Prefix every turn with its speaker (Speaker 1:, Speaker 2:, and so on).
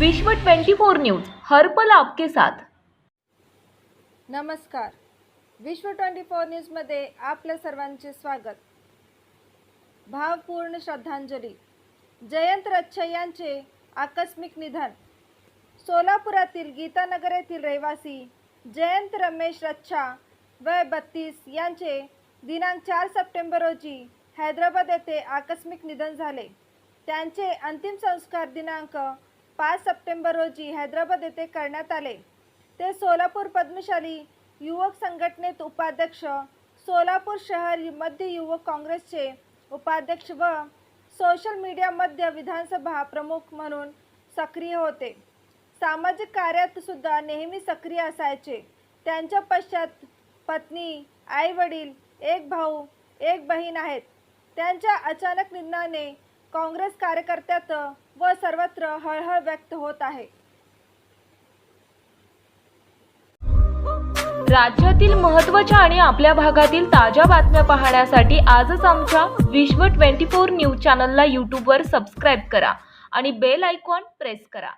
Speaker 1: विश्व 24 न्यूज हर पल आपके साथ.
Speaker 2: नमस्कार. विश्व ट्वेंटी फोर न्यूजमध्ये आपल्या सर्वांचे स्वागत. भावपूर्ण श्रद्धांजली. जयंत रच्छा यांचे आकस्मिक निधन. सोलापुरातील गीतानगर येथील रहिवासी जयंत रमेश रच्छा वय बत्तीस यांचे दिनांक चार सप्टेंबर रोजी हैदराबाद येथे आकस्मिक निधन झाले. त्यांचे अंतिम संस्कार दिनांक पाच सप्टेंबर रोजी हैदराबाद येथे करण्यात आले. ते सोलापूर पद्मशाली युवक संघटनेत उपाध्यक्ष सोलापूर शहर मध्य युवक काँग्रेसचे उपाध्यक्ष व सोशल मीडियामध्ये विधानसभा प्रमुख म्हणून सक्रिय होते. सामाजिक कार्यात सुद्धा नेहमी सक्रिय असायचे. त्यांच्या पश्चात पत्नी आई वडील एक भाऊ एक बहीण आहेत. त्यांच्या अचानक निधनाने काँग्रेस कार्यकर्त्यात व सर्वत्र हळहळ व्यक्त होत आहे.
Speaker 1: राज्यातील महत्त्वाच्या आणि आपल्या भागातील ताज्या बातम्या पाहण्यासाठी आजच आमच्या विश्व 24 न्यूज चॅनलला यूट्यूबवर सबस्क्राईब करा आणि बेल आयकॉन प्रेस करा.